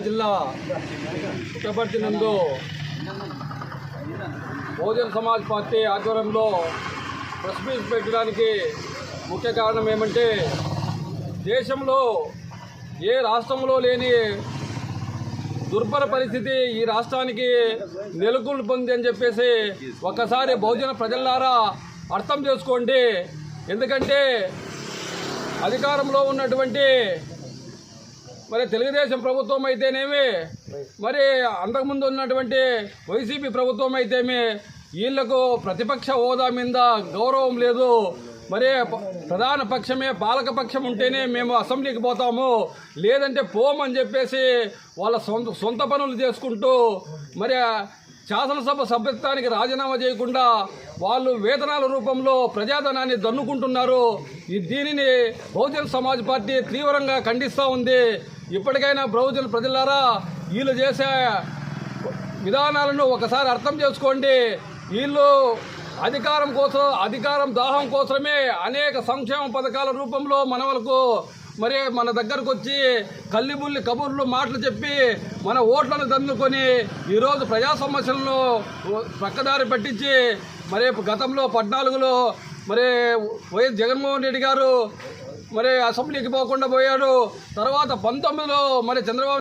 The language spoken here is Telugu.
సూర్యాపేట జిల్లా పుట్టపర్తి నందు బహుజన్ సమాజ్ పార్టీ ఆధ్వర్యంలో ప్రెస్ మీట్ పెట్టడానికి ముఖ్య కారణం ఏమంటే దేశంలో ఏ రాష్ట్రంలో లేని దుర్భర పరిస్థితి ఈ రాష్ట్రానికి నెలకొల్పొంది అని చెప్పేసి ఒక్కసారి బహుజన ప్రజలారా అర్థం చేసుకోండి. ఎందుకంటే అధికారంలో ఉన్నటువంటి మరి తెలుగుదేశం ప్రభుత్వం అయితేనేమి? మరి అంతకుముందు ఉన్నటువంటి వైసీపీ ప్రభుత్వం అయితేమి? వీళ్ళకు ప్రతిపక్ష హోదా మీద గౌరవం లేదు. మరి ప్రధాన పక్షమే పాలక పక్షం ఉంటేనే మేము అసెంబ్లీకి పోతాము. లేదంటే పోమని చెప్పేసి వాళ్ళ సొంత సొంత పనులు చేసుకుంటూ మరి శాసనసభ సభ్యత్వానికి రాజీనామా చేయకుండా వాళ్ళు వేతనాల రూపంలో ప్రజాధనాన్ని దన్నుకుంటున్నారు. ఈ దీనిని బహుజన సమాజ్ పార్టీ తీవ్రంగా ఖండిస్తూ ఉంది. ఇప్పటికైనా బహుజన్ ప్రజలారా వీళ్ళు చేసే విధానాలను ఒకసారి అర్థం చేసుకోండి. వీళ్ళు అధికారం కోసం అధికారం దాహం కోసమే అనేక సంక్షేమ పథకాల రూపంలో మనవలకు మరి మన దగ్గరకు వచ్చి కల్లిబుల్లి కబుర్లు మాటలు చెప్పి మన ఓట్లను దందుకొని ఈరోజు ప్రజా సమస్యలను చక్కదారి పట్టించి మరి గతంలో పద్నాలుగులో మరి వైఎస్ జగన్మోహన్ రెడ్డి గారు మరి అసెంబ్లీకి పోకుండా పోయాడు. తర్వాత పంతొమ్మిదిలో మరి చంద్రబాబు